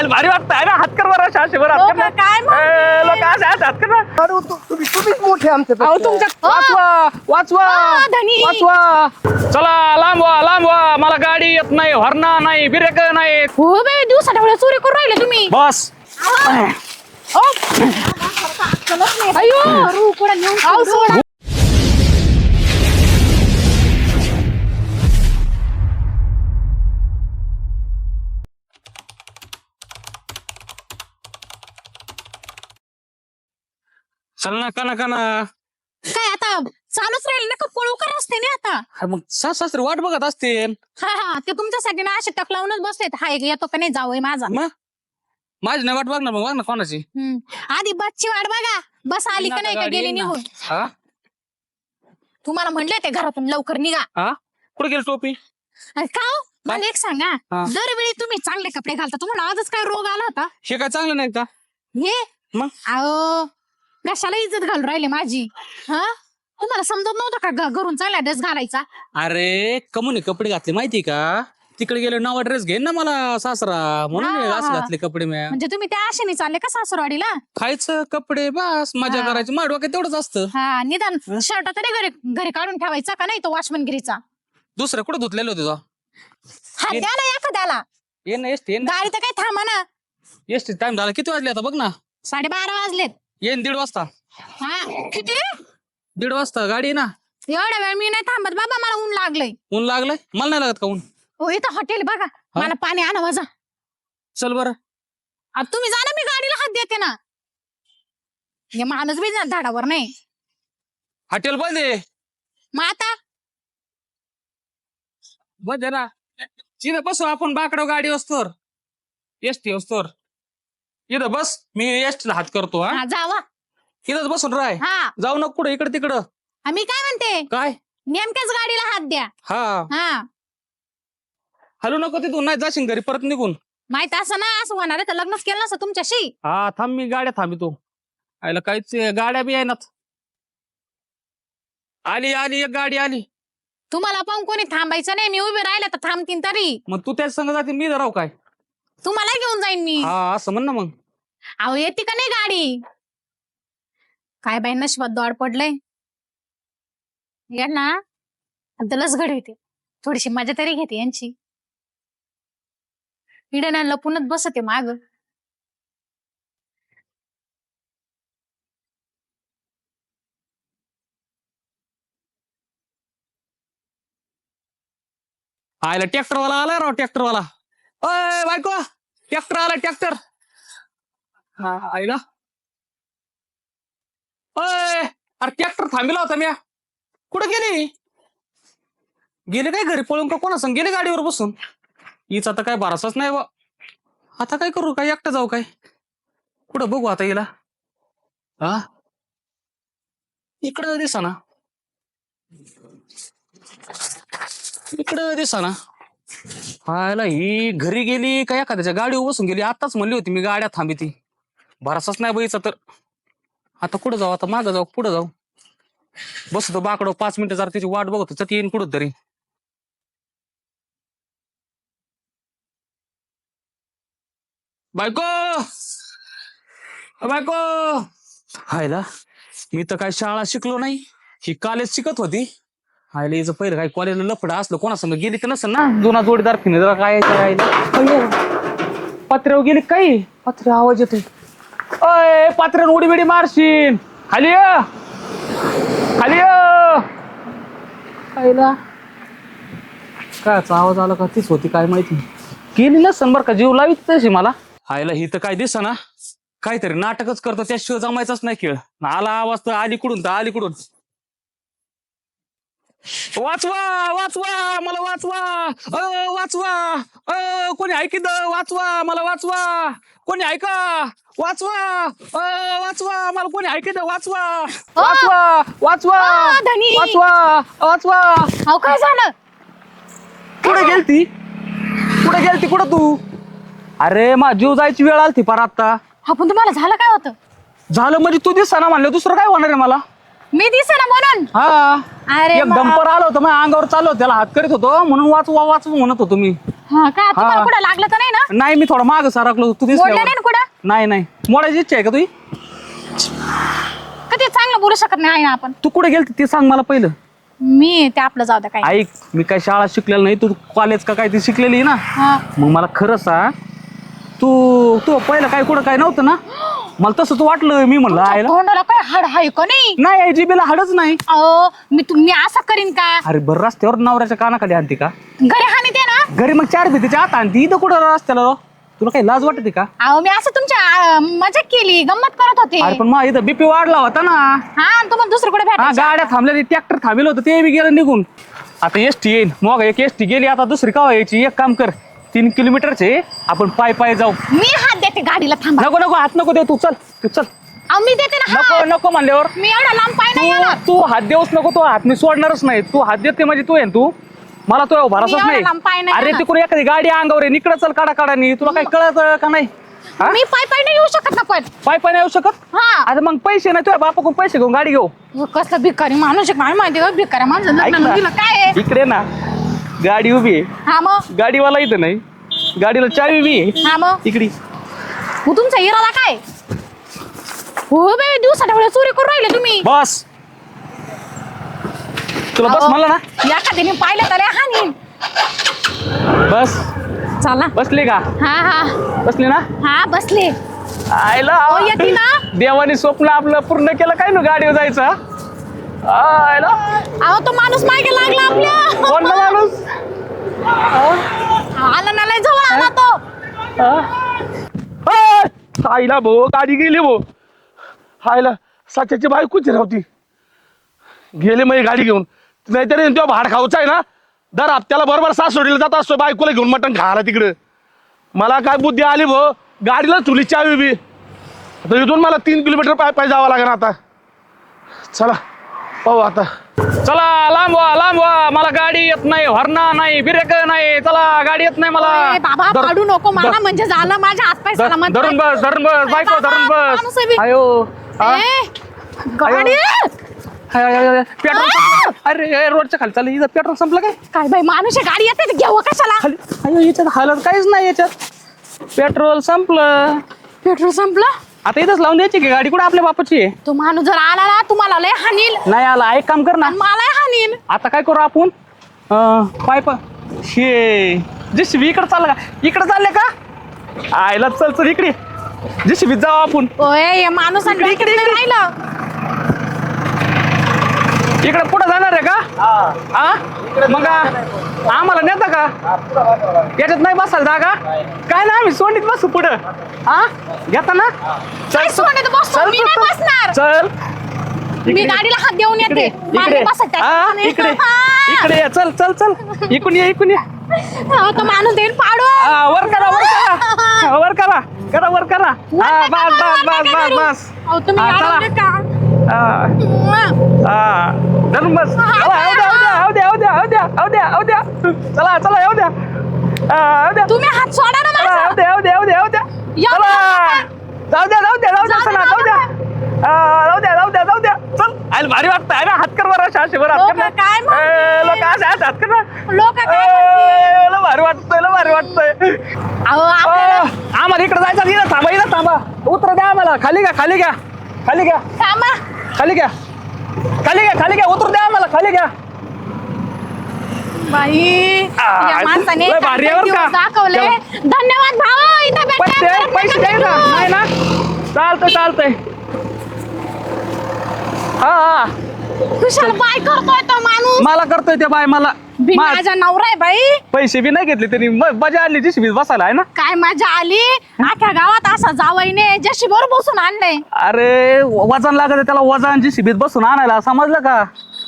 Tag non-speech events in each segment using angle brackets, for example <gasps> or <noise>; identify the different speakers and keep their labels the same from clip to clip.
Speaker 1: आयला भारी वाटतं आहे ना हात कर बरं अशा बरं ना.
Speaker 2: लोकं काय म्हणतील?
Speaker 1: ए, लोकं असे असे हात कर ना
Speaker 3: अरे तू- तुम्ही तुम्हीच मोठे आमच्या
Speaker 2: अहो तुमच्या
Speaker 1: वाचवा वाचवा
Speaker 2: अ, धनी.
Speaker 1: वाचवा चला लांब व्हा लांब व्हा मला गाडी येत नाही हरणा नाही बिरेक नाही
Speaker 2: हो बे दिवसा ढवळ्या चोरी करून राहिले तुम्ही
Speaker 1: बस
Speaker 2: अहो. अयो अहो, सोडा.
Speaker 1: चल ना का ना का ना
Speaker 2: काय आता चालूच राहील ना का? पळू का रस्ते नाही आता
Speaker 1: मग सास सासरे वाट बघत असते
Speaker 2: हा हा ते तुमच्यासाठी ना असे टक लावूनच बसलेत. हा एक येतो का नाही जावय माझा.
Speaker 1: माझी नाही वाट बघणार मग बघ ना कोणाची.
Speaker 2: हम्म. आधी बसची वाट बघा. बस आली का नाही का
Speaker 1: गाडी
Speaker 2: गेली
Speaker 1: येईन ना.
Speaker 2: निघून?
Speaker 1: हा?
Speaker 2: तुम्हाला म्हणले ते घरातून लवकर निघा.
Speaker 1: हा? कुठे गेली टोपी?
Speaker 2: अरे का हो? मला एक सांगा.
Speaker 1: हा.
Speaker 2: दरवेळी तुम्ही चांगले कपडे घालता. तुम्हाला आजच काय रोग आला होता?
Speaker 1: हे काय चांगलं नाही का?
Speaker 2: हे?
Speaker 1: मग?
Speaker 2: अहो कशाला इज्जत घालून राहिले माझी? हा? तुम्हाला समजत नव्हतं का घ- घरून चांगला ड्रेस घालायचा?
Speaker 1: अरे कमून कपडे घातले माहिती का? तिकडे गेले नवा ड्रेस घेईन ना मला सासरा. म्हणून असं. घातले कपडे मी
Speaker 2: म्हणजे तुम्ही त्या आशेने चालले का सासरवाडीला?
Speaker 1: खायचं कपडे बस. मजा
Speaker 2: हा.
Speaker 1: करायची. माडवा काय तेवढंच असतं.
Speaker 2: हा निदान शर्ट तरी घरी घरी काढून ठेवायचा का नाही तो वॉचमनगिरीचा?
Speaker 1: दुसरं कुठं धुतलेलं होतं
Speaker 2: हा
Speaker 1: ये-
Speaker 2: द्या ना एखाद्याला.
Speaker 1: ये ना एसटी
Speaker 2: गाडी तर काय थांबा ना.
Speaker 1: एसटी टाइम झाला. किती वाजले आता? बघ ना.
Speaker 2: साडेबारा वाजलेत.
Speaker 1: येईन दीड वाजता.
Speaker 2: हा किती?
Speaker 1: दीड वाजता गाडी आहे ना.
Speaker 2: एवढा वेळ मी नाही थांबत बाबा मला ऊन लागलंय.
Speaker 1: ऊन लागलंय? मला नाही लागत का ऊन?
Speaker 2: हो इथं हॉटेल बघा. मला पाणी आणा वजा.
Speaker 1: चल बरं.
Speaker 2: आता तुम्ही जा ना मी गाडीला हात देते ना. हे माणूस बी जा- झाडावर नाही.
Speaker 1: हॉटेल बंद आहे.
Speaker 2: मग आता?
Speaker 1: बंद आहे ना. तिथं बसू आपण बाकडव गाडी असतोर एसटी असतोर इथं बस मी एसटीला हात करतो हा.
Speaker 2: हा जावा.
Speaker 1: इथंच बसून राय
Speaker 2: हा.
Speaker 1: जाऊ नको कुठं इकडे तिकडं.
Speaker 2: हा, मी काय म्हणते?
Speaker 1: काय?
Speaker 2: नेमक्याच गाडीला हात द्या.
Speaker 1: हा.
Speaker 2: हा.
Speaker 1: हलू नको तिथून नाही जाशील घरी परत निघून.
Speaker 2: माहीत असं ना असं होणार आहे तर लग्नच केलं नसतं तुमच्याशी.
Speaker 1: हा थांब मी गाड्या थांबितो. आयला काहीच गाड्या बी येणार आली आली एक गाडी आली.
Speaker 2: तुम्हाला पाहून कोणी थांबायचं नाही मी उभे राहिले तर थांबतीन तरी.
Speaker 1: मग तू त्याच संग जाते मी राहू काय?
Speaker 2: तुम्हाला घेऊन जाईन मी.
Speaker 1: हा असं म्हण ना मग.
Speaker 2: अहो येते का नाही गाडी? काय बाई नशिबात दॉड पडलंय. या ना. आता लसगड होते थोडीशी मजा तरी घेते यांची. इडे ना लपूनच बसते माग.
Speaker 1: आयला ट्रॅक्टर वाला आलाय राव ट्रॅक्टर वाला. अय बायको ट्रॅक्टर आला ट्रॅक्टर हा आईला. अय अरे ट्रॅक्टर थांबिला होता म्या कुठं गेली? गेले काय घरी? पळून का कोणा गेले गाडीवर बसून. हीच आता काय बारासाच नाही बा आता काय करू? काय एकटं जाऊ काय? कुठं बघू आता हिला? हा? इकडं दिसा ना इकडं दिसा ना हायला ही घरी गेली का एखाद्याच्या गाडीवर बसून गेली? आताच म्हणली होती मी गाड्या थांबी ती. भरासाच नाही बाईचा तर. आता कुठं जाऊ? आता मागं जाऊ पुढं जाऊ. बसतो बाकडो पाच मिनिटं जरा त्याची वाट बघतो तर येईन कुठं तरी. बायको! अ बायको! हायला मी तर काय शाळा शिकलो नाही ही कॉलेज शिकत होती. हायला हिचं पहिलं काय कॉलेजला लफडा असलं कोणासंग? गेली तर नसेल ना? जुना जोडीदार फिने जरा काय पत्र्यावर गेली काही? पत्र्या आवाज येतोय. अय पत्र्यावर उडी बिडी मारशील. खाली ये. खाली ये. आईला कायचा आवाज आला का? तीच होती काय माहिती. गेली नसन बरं का? जीव लावीत तशी मला. आईला ही तर काय दिसा ना काहीतरी नाटकच करतो त्याशिवाय जमायचाच नाही खेळ. आला आवाज तर अलीकडून तर अलीकडून. वाचवा वाचवा मला वाचवा. अ वाचवा. अ कोणी ऐकित? वाचवा मला वाचवा. कोणी ऐका? वाचवा. अ वाचवा. मला कोणी ऐकित? वाचवा. वाचवा वाचवा.
Speaker 2: धनी.
Speaker 1: वाचवा वाचवा.
Speaker 2: अहो काय झालं?
Speaker 1: कुठे गेलती? कुठे गेलती? कुठं तू? अरे मा जीव जायची वेळ आलती पार आता
Speaker 2: आपण तुम्हाला झालं काय होतं?
Speaker 1: झालं म्हणजे तू दिसता ना म्हणलं दुसरं काय होणार आहे मला?
Speaker 2: मी दिसेना म्हणून.
Speaker 1: हा.
Speaker 2: अरे
Speaker 1: एक डंपर आलं होतं माझ्या अंगावर चाललं होतं त्याला हात करीत होतो म्हणून वाचवा वाचवा म्हणत होतो मी.
Speaker 2: हा का? तुम्हाला
Speaker 1: हा.
Speaker 2: कुठं लागलं तर नाही ना?
Speaker 1: नाही मी थोडा माग सारखलो तू
Speaker 2: मोडलं
Speaker 1: दिसल्यावर
Speaker 2: नाही ना कुठं?
Speaker 1: नाही नाही. मोडायची इच्छा आहे का तुझी
Speaker 2: कधी चांगलं बोलू शकत नाही ना आपण.
Speaker 1: तू कुठे गेलती ते सांग मला पहिलं.
Speaker 2: मी ते आपलं जाऊ द्या काय
Speaker 1: ऐक मी काय शाळा शिकलेलं नाही तू कॉलेज का काय ती शिकलेली आहे ना?
Speaker 2: हा.
Speaker 1: मग मला खरं सांग तू तू पहिलं काय कुठं काय नव्हतं ना? <gasps> मला तसं तू वाटलं मी म्हणलं आयला
Speaker 2: तोंडाला काय हाड हाय का नाही?
Speaker 1: नाही आई जिबेला हाडच नाही.
Speaker 2: अहो मी तुम्ही असं करीन का?
Speaker 1: अरे बरं रस्त्यावर नवऱ्याच्या कानाखाली आणते का?
Speaker 2: घरी हानी ते ना.
Speaker 1: घरी मग चार भीतीच्या आत आणते इथं कुठं रस्त्याला? राव? तुला काही लाज वाटते का?
Speaker 2: अहो मी असं तुमच्या मजा केली गंमत करत होते.
Speaker 1: अरे पण मग इथं बीपी वाढला होता ना.
Speaker 2: हा आणि तुम्हाला दुसरं कुठे
Speaker 1: हा
Speaker 2: भेटायचं
Speaker 1: गाड्या थांबल्या ट्रॅक्टर थांबेल होतं ते बी गेलं निघून. आता एस टी येईल मग एक एस टी गेली आता दुसरी का यायची? एक काम कर तीन किलोमीटरचे आपण पाय पाय जाऊ.
Speaker 2: मी हात देते गाडीला थांबा.
Speaker 1: नको नको हात नको दे तू चल तू चल.
Speaker 2: अहो मी देते ना
Speaker 1: नको
Speaker 2: हात.
Speaker 1: नको म्हणल्यावर.
Speaker 2: मी एवढा लांब पाय नाही
Speaker 1: तू
Speaker 2: येणार
Speaker 1: तू हात देऊच नको तो हात मी सोडणारच नाही. तू हात देते म्हणजे तू आहे ना तू. मला तो भरोसाच
Speaker 2: एवढं
Speaker 1: नाही.
Speaker 2: लांब पाय नाही
Speaker 1: अरे
Speaker 2: येणार.
Speaker 1: तिकडून एखादी गाडी अंगावर आहे निकडं चल काढा काढा नी तुला काही कळत का नाही? हा?
Speaker 2: मी पाय पाय नाही येऊ शकत ना पण.
Speaker 1: पाय पाय नाही येऊ शकत?
Speaker 2: हा.
Speaker 1: अरे मग पैसे नाही तुझ्या बापाकडून पैसे घेऊन गाडी घेऊ.
Speaker 2: हो, कसलं भिकारी माणूस आहे काय माहिती का भिकारी माणसं
Speaker 1: ऐक
Speaker 2: लग्न
Speaker 1: ना.
Speaker 2: दिलं काय आहे?
Speaker 1: इकडे ना. गाडी उभी आहे.
Speaker 2: हा मग.
Speaker 1: गाडीवाला इथं नाही. गाडीला चावी बी आहे.
Speaker 2: हा मग.
Speaker 1: इकडे.
Speaker 2: हो तुमचा इरादा काय? हो बे दिवसा डोळे चोरी करून राहिले तुम्ही.
Speaker 1: बस. तुला बस म्हणलं ना?
Speaker 2: एखाद्याने पाहिलं तर हानी.
Speaker 1: बस.
Speaker 2: चला.
Speaker 1: बसली का?
Speaker 2: हा हा.
Speaker 1: बसली ना?
Speaker 2: हा बसले.
Speaker 1: आयला
Speaker 2: हो, येते ना?
Speaker 1: देवाने स्वप्न आपलं पूर्ण केलं काय ना गाडीवर जायचं? आयला
Speaker 2: अहो तो माणूस मागे लागला आपल्या.
Speaker 1: कोण ना माणूस?
Speaker 2: आला ना लय जवळ आला तो
Speaker 1: हा? आईला भो गाडी गेली भो. आईला साच्याची बायकोच राहती गेले मग गाडी घेऊन. नाहीतरी तो भाड खाऊचा आहे ना. दर हप्त्याला बरोबर सासवडीला जात असतो बायकोला घेऊन मटण खायला तिकडे. मला काय बुद्धी आली भो? गाडीला चुली चावी बी. आता इथून मला तीन किलोमीटर पाय पाय जावं लागेल आता. चला. पाहू आता. चला लांब व्हा लांब व्हा. मला गाडी येत नाही हरणा नाही बिरेक नाही. चला गाडी येत नाही मला.
Speaker 2: ए, बाबा पाडू नको मला म्हणजे झालं माझ्या सलामत
Speaker 1: धरून. बस धरून बस बायको धरून बस.
Speaker 2: बी.
Speaker 1: अयो हा?
Speaker 2: ए, गाडी
Speaker 1: हाय, हाय, हाय, हाय. पेट्रोल संपलं. अरे रोडच्या खाली चाललं. इथं पेट्रोल संपलं काय?
Speaker 2: काय बाई माणूस आहे, गाडी येते घेऊ कशाला?
Speaker 1: खाली. अयो याच्यात हालत काहीच नाही याच्यात. पेट्रोल संपलं.
Speaker 2: पेट्रोल संपलं?
Speaker 1: आता इथंच लावून द्यायची की गाडी कुठे आपल्या बापाची आहे?
Speaker 2: तो माणूस जर आला ना तुम्हाला लय हानील.
Speaker 1: नाही आला एक काम कर ना.
Speaker 2: आणि मला हानील.
Speaker 1: आता काय करू आपण? अं, पाय पा शे जेसीबी इकडे चाललं का? इकडे चालले का? आयला चल चल इकडे जेसीबी जाऊ आपण.
Speaker 2: ओय हे माणूस आणि
Speaker 1: इकडे,
Speaker 2: राहिलं.
Speaker 1: इकडे पुढे जाणार आहे का? हा. मग आम्हाला नेता का? याच्यात नाही बसाल जागा? काय ना आम्ही सोंडीत बसू पुढं. हा? घेता ना?
Speaker 2: काय सोंडीत बसतो? मी नाही बसणार.
Speaker 1: चल.
Speaker 2: मी गाडीला हात देऊन
Speaker 1: इकडे
Speaker 2: येते.
Speaker 1: इकडे
Speaker 2: मागे आहे.
Speaker 1: हा, इकडे इकडे ये. चल चल चल. इकडून ये इकडून ये.
Speaker 2: हा, तो माणूस देईन पाडू
Speaker 1: हा, वर करा वर करा. हा, वर करा. करा वर करा. हा बस बस बस बस बस.
Speaker 2: अहो, तुम्ही
Speaker 1: हा, चला.
Speaker 2: अडवले का
Speaker 1: हा. हा. बस. चला चला चला येऊ द्या.
Speaker 2: तुम्ही हात सोडा ना माझा.
Speaker 1: येऊ द्या येऊ द्या येऊ द्या. येऊ द्या चला जाऊ द्या जाऊ द्या जाऊ द्या चला जाऊ द्या. जाऊ द्या जाऊ द्या जाऊ द्या. चल. आयला भारी वाटतं आहे ना हात कर बरं बरं हात कर
Speaker 2: काय
Speaker 1: लोक असे हात हात कर ना
Speaker 2: लोक काय
Speaker 1: भारी वाटतंय भारी वाटतंय. आम्हाला इकडे जायचं थांबा इथं थांबा. उतर द्या आम्हाला. खाली घ्या खाली घ्या खाली घ्या.
Speaker 2: थांबा.
Speaker 1: खाली घ्या. खाली घ्या खाली घ्या उतर द्या आम्हाला खाली घ्या.
Speaker 2: बाई
Speaker 1: आ,
Speaker 2: या माणसाने
Speaker 1: लय भारी आहे बरं
Speaker 2: काय
Speaker 1: का?
Speaker 2: दाखवले. धन्यवाद भाऊ इथं
Speaker 1: पैसे. नाही ना? चालतंय चालतंय. हा हा.
Speaker 2: बाय करतोय तो माणूस.
Speaker 1: मला करतोय ते बाय मला.
Speaker 2: बी
Speaker 1: मा-
Speaker 2: माझा नवरा आहे बाई.
Speaker 1: पैसे बी नाही घेतले त्यांनी. म- मजा आली जी बसायला आहे ना?
Speaker 2: काय मजा आली? अख्या गावात असा जावईने जशी बरोबर बसून आणलंय.
Speaker 1: अरे वजन लागत त्याला वजन जी शिबीत बसून आणायला समजलं का?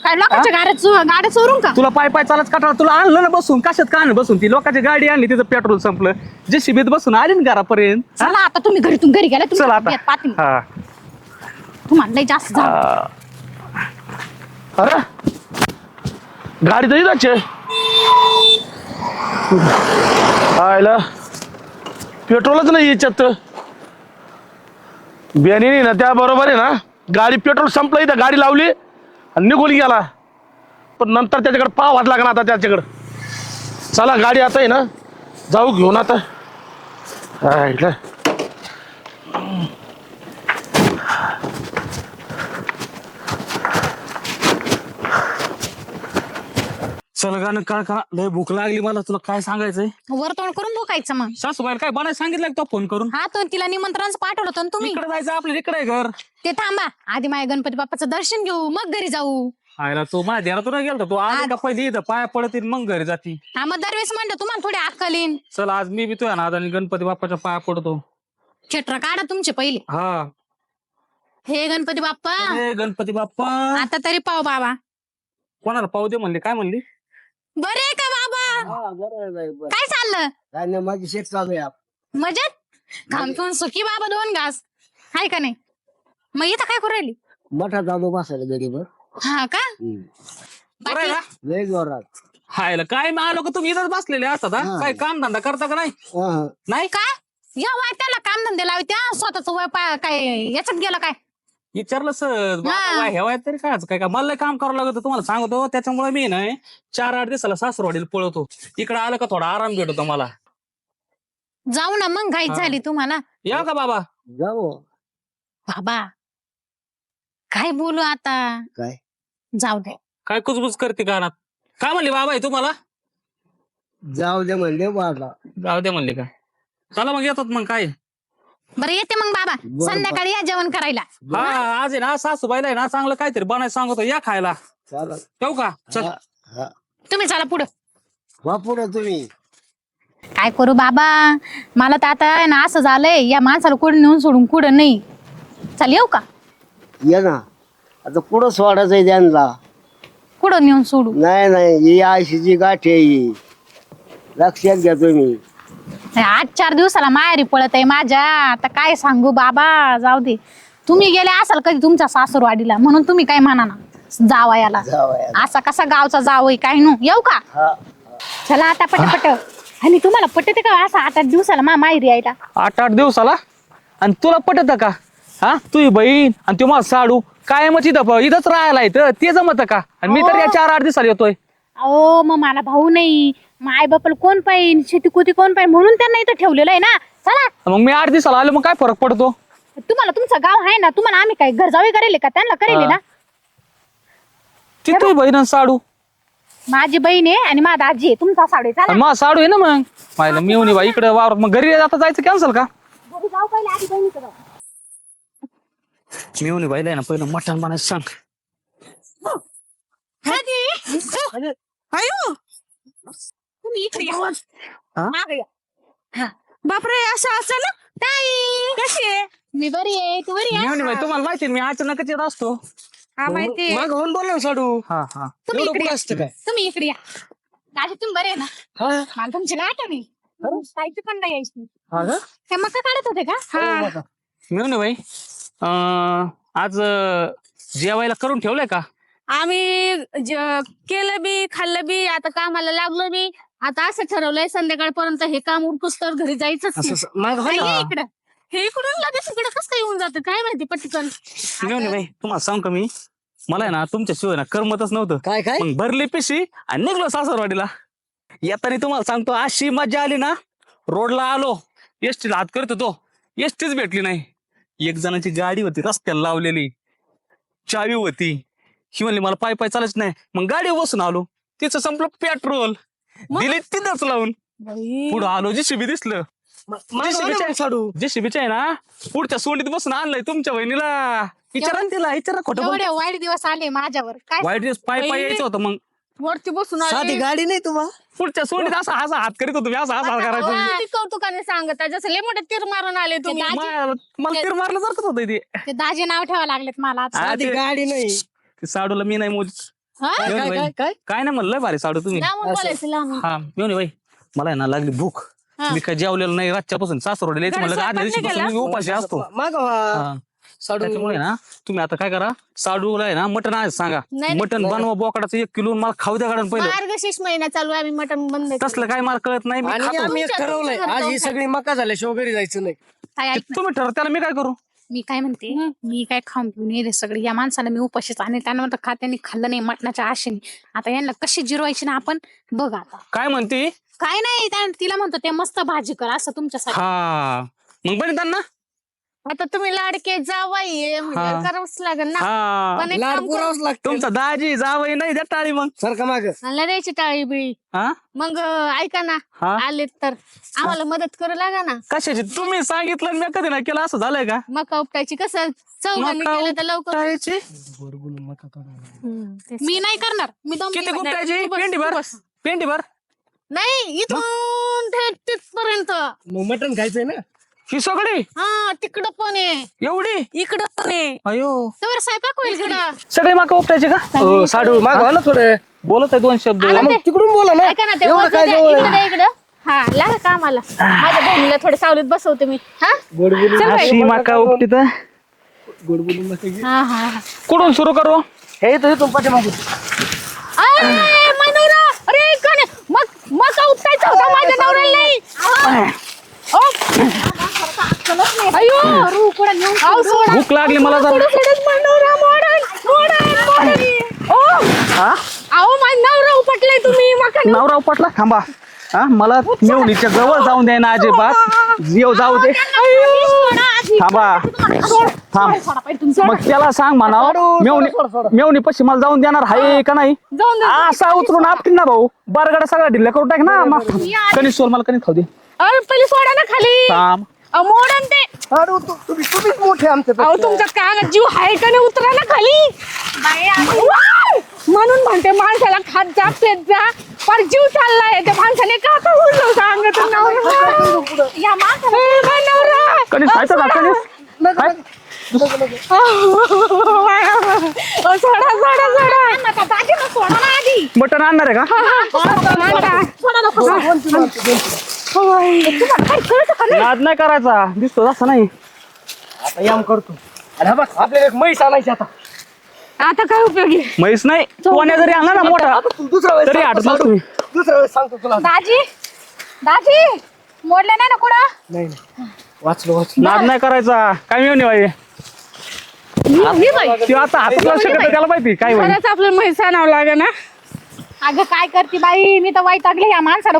Speaker 2: काय लोकांच्या गाड्या चो- गाड्या चोरून का?
Speaker 1: तुला पाय पाय चालत काटा तुला आणलं ना बसून कशात का आणलं बसून? ती लोकांची गाडी आणली तिचं पेट्रोल संपलं. जे शिबीत बसून आली ना घरापर्यंत
Speaker 2: चला आता तुम्ही घरीतून घरी गेला
Speaker 1: चल आता.
Speaker 2: तुम्ही पाहते मी.
Speaker 1: हा.
Speaker 2: तुम्हाला लय जास्त झालं.
Speaker 1: अरे गाडी तर आहे. आयला. पेट्रोलच नाही याच्यात बियाणी ना त्या बरोबर आहे ना गाडी पेट्रोल संपलं इथं गाडी लावली आणि निघून गेला. पण नंतर त्याच्याकडे पाव हात ना आता त्याच्याकडं? चला गाडी आता आहे ना जाऊ घेऊन आता. आईला. चल गाणं काय का लय भूक लागली मला तुला काय सांगायचंय?
Speaker 2: वर तोंड करून बोकायचं मग.
Speaker 1: सासूबाई काय बनाय सांगितलं का तो फोन करून?
Speaker 2: हा तो तिला निमंत्रण पाठवलं होतं ना तुम्ही.
Speaker 1: इकडे जायचं आपल्या इकडे आहे घर.
Speaker 2: ते थांबा. आधी माझ्या गणपती बाप्पाचं दर्शन घेऊ मग घरी जाऊ.
Speaker 1: आयला तो माझ्या नाही गेलता तू आली का पहिले इथं? पाया पडत मग घरी जाती.
Speaker 2: हा मग दरवेळेस म्हणलं तुम्हाला थोडी अक्कल येईन.
Speaker 1: चल आज मी बी तुझ्या नादाने गणपती बाप्पाच्या पाया पडतो.
Speaker 2: क्षेत्र काढा तुमचे पहिले.
Speaker 1: हा.
Speaker 2: हे गणपती बाप्पा.
Speaker 1: ए, गणपती बाप्पा.
Speaker 2: आता तरी पाव बाबा.
Speaker 1: कोणाला पाहू दे म्हणले? काय म्हणली?
Speaker 2: बरे का बाबा?
Speaker 3: हा बरं आहे बाई, बरं.
Speaker 2: काय चाललं?
Speaker 3: काय नाही माझी शेत चालू आहे आप.
Speaker 2: मजेत? काम पिऊन सुखी बाबा दोन घास. हाय का नाही? मग इथं काय करू राहिली?
Speaker 3: मठात आलो बसायला गरीबर
Speaker 2: हा का?
Speaker 1: बरं आहे
Speaker 2: बाकी
Speaker 1: ना?
Speaker 3: लय जोरात.
Speaker 1: हायला काय मी आलो का तुम्ही इथंच बसलेले असतात हा?
Speaker 3: हा.
Speaker 1: काय काम धंदा करता का नाही?
Speaker 3: हा, हा.
Speaker 1: नाही?
Speaker 2: काय या वाय त्याला काम धंदे लावत्या स्वतःच वय पा- काय याच्यात गेलं काय?
Speaker 1: विचारलं सर
Speaker 2: हा.
Speaker 1: हेवाय तरी काय काय का? मला लय काम करावं लागत तुम्हाला सांगतो त्याच्यामुळे मी नाही चार आठ दिवसाला सासरवाडीला पळवतो इकडे आलं का थोडा आराम भेटतो मला.
Speaker 2: जाऊ ना मग घाईत
Speaker 1: हा.
Speaker 2: झाली तुम्हाला
Speaker 1: या का बाबा?
Speaker 3: जाऊ.
Speaker 2: बाबा काय बोलू आता?
Speaker 3: काय?
Speaker 2: जाऊ दे.
Speaker 1: काय कुजबुज करते कानात काय म्हणले बाबा हे तुम्हाला?
Speaker 3: जाऊ दे म्हणले वाढला
Speaker 1: जाऊ दे म्हणले का? चला मग येतात मग काय?
Speaker 2: बरं येते मग बाबा.
Speaker 3: बरं.
Speaker 2: संध्याकाळी या जेवण करायला.
Speaker 1: हा आज आहे ना सासूबाईला आहे ना चांगलं काहीतरी बनायला सांगतो या खायला. ठेवू का? चल.
Speaker 3: हा, हा.
Speaker 2: तुम्ही चला पुढं.
Speaker 3: वा पुढं तुम्ही.
Speaker 2: काय करू बाबा? मला तर आता आहे ना असं झालंय. या माणसाला कुठं नेऊन सोडून कुठं नाही. चल येऊ का?
Speaker 3: ये ना. आता पुढं सोडायचंय त्यांना?
Speaker 2: कुठं नेऊन सोडू?
Speaker 3: नाही नाही ही आयशीची गाठ आहे ही. लक्षात घ्या तुम्ही.
Speaker 2: आठ चार दिवसाला माहेरी पळत आहे माझ्या. आता काय सांगू बाबा जाऊ दे. तुम्ही गेले असाल कधी तुमच्या सासूरवाडीला म्हणून तुम्ही काय म्हणा ना जावा याला.
Speaker 3: जावया
Speaker 2: असा कसा गावचा जावई काय नु येऊ का?
Speaker 3: हा.
Speaker 2: चला आता पटपट. आणि तुम्हाला पटते का? असं आठ आठ दिवसाला मा माहेरी यायला.
Speaker 1: आठ आठ दिवसाला? आणि तुला पटत का? हा तुझी बहीण आणि तू माझा साडू कायमच इथं प- इथंच राहायला येतं ते जमत का? आणि मी तर या चार आठ दिवसाला येतोय.
Speaker 2: अहो मग मला भाऊ नाही. मग आई बापाला कोण पाहिजे शेती कुती कोण पाहिजे म्हणून त्यांना इथं ठेवलेलं आहे ना चला
Speaker 1: मग मी आठ दिवसाला आलो मग काय फरक पडतो
Speaker 2: तुम्हाला तुमचं गाव आहे ना तुम्हाला आम्ही काय घर जावे करेल का त्यांना करेल ना
Speaker 1: ती तुझी बहीण साडू
Speaker 2: माझी बहीण आहे आणि माझा आजी आहे तुमचा साडे चला
Speaker 1: आणि माझा साडू आहे ना मग पाहिलं मी येऊन बा इकडे वावर मग घरी आता जायचं कॅन्सल का
Speaker 2: घरी जाऊ पहिले आधी बहिणीचं गाव.
Speaker 1: मी येऊन बाईला आहे ना पहिलं मटण बनायचं सांग
Speaker 2: तुम्ही इकडे या.
Speaker 1: हा?
Speaker 2: या.
Speaker 4: बापरे असं असं ना?
Speaker 2: ताई
Speaker 4: कशी आहे?
Speaker 2: मी बरी आहे. तू बरी आहे?
Speaker 1: मी तुम्हाला माहिती आहे, मी अचानकच येत असतो.
Speaker 4: हा माहिती
Speaker 3: मग होऊन बोला साडू.
Speaker 1: हा हा.
Speaker 2: तुम्ही इकडे या.
Speaker 3: असतं काय?
Speaker 2: तुम्ही इकडे या. दादी तुम्ही बरे आहे ना?
Speaker 3: हा?
Speaker 2: मला तुमची काय आठवणी ताईची पण नाही यायची.
Speaker 1: हा का?
Speaker 2: काय मका काढत होते का?
Speaker 4: हा.
Speaker 1: मिळून बाई अं, आज अं, जेवायला करून ठेवलंय का?
Speaker 4: आम्ही ज- केलं बी खाल्लं बी आता कामाला लागलो बी. आता असं ठरवलंय संध्याकाळपर्यंत हे काम उरकूस तर घरी जायचंच नाही.
Speaker 3: असं मग हो ना.
Speaker 4: इकडं हे इकडून लगेच इकडं कसं काय येऊन जातं? काय माहिती पटकन?
Speaker 1: मिळून बाई तुम्हाला सांग का मी. मला आहे ना तुमच्या शिवाय ना करमतच नव्हतं.
Speaker 3: काय काय?
Speaker 1: मग भरली पिशी आणि निघलो सासरवाडीला. येताना तुम्हाला सांगतो अशी मजा आली ना रोडला आलो एसटीला हात करत होतो. एसटीच भेटली नाही. एक जणाची गाडी होती रस्त्याला लावलेली. चावी होती. ही म्हणली मला पाय पाय चालत नाही. मग गाडी बसून आलो. तिचं संपलं पेट्रोल दिली तिथंच लावून. पुढं आलो जेसीबी दिसलं.
Speaker 3: हो साडू
Speaker 1: जेसीबीच्या आहे ना पुढच्या सोंडीत बसून आणलंय तुमच्या बहिणीला विचारा ना तिला विचारा खोटं.
Speaker 2: एवढे वाईट दिवस आले माझ्यावर. काय
Speaker 1: वाईट दिवस पाय पाय. यायचं होतं मग.
Speaker 4: वरती बसून आले.
Speaker 3: साधी गाडी नाही तुम्हाला
Speaker 1: पुढच्या सोडीत असा असा हात करीत होतो मी असा असा हात करायचो.
Speaker 4: किती कौतुकाने सांगत जसं लय मोठे तीर मारून आले तुम्ही.
Speaker 1: मा- मला तीर मारलं होतं ते.
Speaker 2: ते दाजी नाव ठेवा लागलेत मला आता.
Speaker 1: हा,
Speaker 3: साधी
Speaker 1: ते-
Speaker 3: गाडी नाही.
Speaker 1: ते साडूला मी नाही मोज
Speaker 2: हा?
Speaker 3: काय
Speaker 1: नाही म्हणलं भारी साडू तुम्ही.
Speaker 4: लांबून
Speaker 3: असं.
Speaker 4: बोलायचं लांबून.
Speaker 1: हा येऊन बाई. मला आहे ना लागली भूक.
Speaker 4: हा.
Speaker 1: मी काय जेवलेलं नाही रातच्यापासून. यायचं म्हणलं का आदल्या
Speaker 4: घरात
Speaker 1: दिवशी
Speaker 4: स्वयंपाक
Speaker 1: मी उपाशी असतो.
Speaker 3: माग
Speaker 1: हा.
Speaker 3: साडू.
Speaker 1: त्याच्यामुळे ना तुम्ही आता काय करा साडूला आहे ना मटण आहे सांगा.
Speaker 4: नाही.
Speaker 1: मटण बनवा बोकडाचं एक किलो मला खाऊ द्या गाडन पहिलं.
Speaker 4: मार्गशीर्ष महिना चालू आहे आम्ही मटण बंद केलं.
Speaker 1: तसलं काय मला कळत नाही मी
Speaker 3: आणि
Speaker 1: खातो.
Speaker 3: आम्ही एक
Speaker 4: तुमच्या-
Speaker 3: ठरवलंय आज ही सगळी मका झाल्याशिवाय घरी जायचं नाही.
Speaker 2: काय ऐक ना.
Speaker 1: तुम्ही ठरव त्याला मी काय करू?
Speaker 2: मी काय म्हणते मी काय खाऊन पिऊन येते सगळे. या माणसाला मी उपाशीच आणि त्यांना म्हणतं खात्याने खाल्लं नाही मटणाच्या आशेने. आता यांना कशी जिरवायची ना आपण? बघ आता.
Speaker 1: काय म्हणते?
Speaker 2: काय नाही त्या- तिला म्हणतो ते मस्त भाजी कर असं तुमच्यासाठी
Speaker 1: हा. मग बनी त्यांना?
Speaker 4: आता तुम्ही लाडके जावाई
Speaker 1: हा.
Speaker 4: म्हणजे करावंच लागेल ना.
Speaker 1: हा.
Speaker 4: पण एक
Speaker 3: लाड
Speaker 4: काम करू.
Speaker 3: पुरावंच लागतं
Speaker 1: तुमचा दाजी जावई नाही द्या टाळी मग.
Speaker 3: सारखं माग.
Speaker 4: मला द्यायची टाळी बिळी.
Speaker 1: हा?
Speaker 4: मग अं, ऐका ना
Speaker 1: हा?
Speaker 4: आले तर. आम्हाला मदत करू लागा ना.
Speaker 1: कशाची? तुम्ही सांगितलं आणि मी कधी नाही केलं असं झालंय का?
Speaker 4: मका उपटायची कसं? चौघांनी
Speaker 1: मका
Speaker 4: केलं तर लवकर.
Speaker 1: उपटायची?
Speaker 4: हम्म, तेच.
Speaker 2: मी नाही करणार. मी दम
Speaker 1: किती
Speaker 2: नाही.
Speaker 1: गुप्तायची
Speaker 4: तू
Speaker 1: भर. पेंटी भर.
Speaker 4: नाही इथून थेट तिथपर्यंत.
Speaker 3: मग मटण खायचंय ना?
Speaker 1: ही सगळी?
Speaker 4: हा तिकडं पण आहे.
Speaker 1: एवढी?
Speaker 4: इकडं पण आहे.
Speaker 1: अयो.
Speaker 2: तोवर स्वयंपाक होईल इकडं
Speaker 1: सगळे माका उपटायचे का?
Speaker 3: हो, साडू मागवा ना थोडं.
Speaker 1: बोलत आहे दोन शब्द.
Speaker 3: मग
Speaker 4: ते.
Speaker 3: तिकडून बोला ना.
Speaker 4: ऐका ना ते
Speaker 3: एवढं काय
Speaker 4: द्या,
Speaker 3: जवळ
Speaker 4: इकडं द्या, इकडं. हा लागा कामाला माझ्या बहिणीला थोडे सावलीत बसवते मी. हा?
Speaker 3: गोड बोलून.
Speaker 1: अशी माका उपटी तर.
Speaker 3: गोड बोलून नका घेऊ.
Speaker 4: हा हा हा.
Speaker 1: कुठून सुरू करू?
Speaker 3: हे इथं इथून पाठीमागून
Speaker 4: अरे मनोरा अरे कने मग मग उपटायचा होता माझ्या नवऱ्याला. नाही. अयो!
Speaker 1: भूक लागली मला जरा. हा?
Speaker 4: अहो माझा नवरा उपटलाय तुम्ही मका
Speaker 1: नवरा उपटला? थांबा. हा मला मेवणीच्या जवळ जाऊन दे ना अजिबात. येऊ जाऊ दे. थांबा. थांब. मग त्याला सांग म्हणा मेवणी मेवणी पशी मला जाऊन देणार हाय का नाही? असा उतरून आपटीन ना भाऊ. बारगडा सगळा ढिल्ला करून टाक ना मग कणीस सोल मला कणीस खाऊ दे.
Speaker 4: अरे पहिले सोडा ना खाली
Speaker 1: थांब
Speaker 4: अहो, मॉडर्न ते
Speaker 3: साडू तू- तुम्ही तुम्हीच मोठे आमच्या
Speaker 4: अहो तुमच्या कानात जीव आहे का नाही उतरा ना खाली वाव! म्हणून म्हणते माणसाला खात जा पेत जा पर जीव चाललाय त्या माणसाने का का बोललो सांगत नवरा या माणसाला ए, माझा नवरा!
Speaker 1: कणीस खायचं का कणीस खाय?
Speaker 4: अहो, सोडा सोडा सोडा दाजीला सोडा ना आधी
Speaker 1: मटण आणणार आहे का
Speaker 4: काही कळतं का नाही?
Speaker 1: नाद नाही करायचा. दिसतो असं नाही.
Speaker 3: आता याम करतो. आणि हा बघ आपल्याला एक म्हैस आणायची आता.
Speaker 4: आता काय उपयोगी?
Speaker 1: म्हैस नाही. कोण्या जरी आणला ना मोठा
Speaker 3: आता तू दुसरा वेळेस
Speaker 1: तरी
Speaker 3: सांगतो,
Speaker 1: हटत.
Speaker 3: दुसरा वेळेस सांगतो तुला.
Speaker 4: दाजी दाजी मोडले नाही ना कुठं?
Speaker 3: नाही नाही. वाचलो वाचलो.
Speaker 1: नाद नाही करायचा. काय मिळून बाई?
Speaker 4: Me by.
Speaker 1: ती आता हातात लक्ष देतं त्याला माहिती काय होईल?
Speaker 4: खरंच आपलं म्हैस आणावं लागेल ना.
Speaker 2: अगं काय करते बाई? मी तर वैतागले या माणसाला.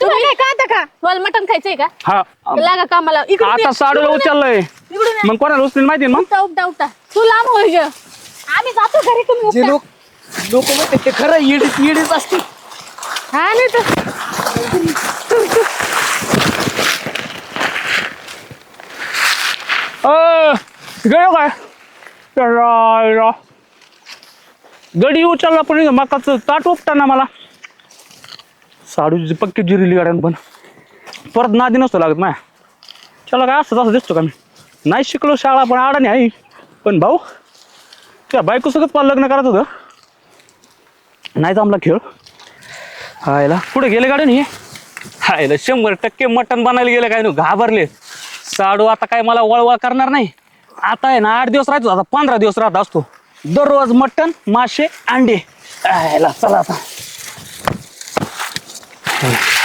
Speaker 2: फाड.
Speaker 4: तुम्हाला काय का तुम्हाला मटण खायचंय का
Speaker 1: हा
Speaker 4: लागा कामाला इकडून
Speaker 1: आता
Speaker 4: ये.
Speaker 1: साडूला
Speaker 4: इकडून ये.
Speaker 1: उचललंय
Speaker 4: इकडून ये.
Speaker 1: मग कोणाला उचलीन माहिती ना मग
Speaker 4: उपटा उपटा उपटा तू लांब होय ग आम्ही जातो घरी तुम्ही
Speaker 3: जे. लोक लोक म्हणते ते खरं येडीच येडीच असते
Speaker 4: हा नाही तर
Speaker 1: अ, गयो काय रा- रा. गडी उचलला पण मकाचं ताट उपटाना मला साडूची पक्की जिरली गाड्यान पण. परत नादी नसतो लागत माया. चला काय असं तसं दिसतो का मी? नाही शिकलो शाळा पण आडा नाही पण भाऊ त्या बायको सगळंच मला लग्न करायचं होतं. नाही जमला खेळ. हायला पुढे गेले गाड्याने? हायला शंभर टक्के मटण बनायला गेलं काय नु घाबरले. साडू आता काय मला वळवळ करणार नाही. आता आहे ना आठ दिवस राहतो आता पंधरा दिवस राहत असतो. दररोज मटण मासे अंडे. आयला चला आता. Oh.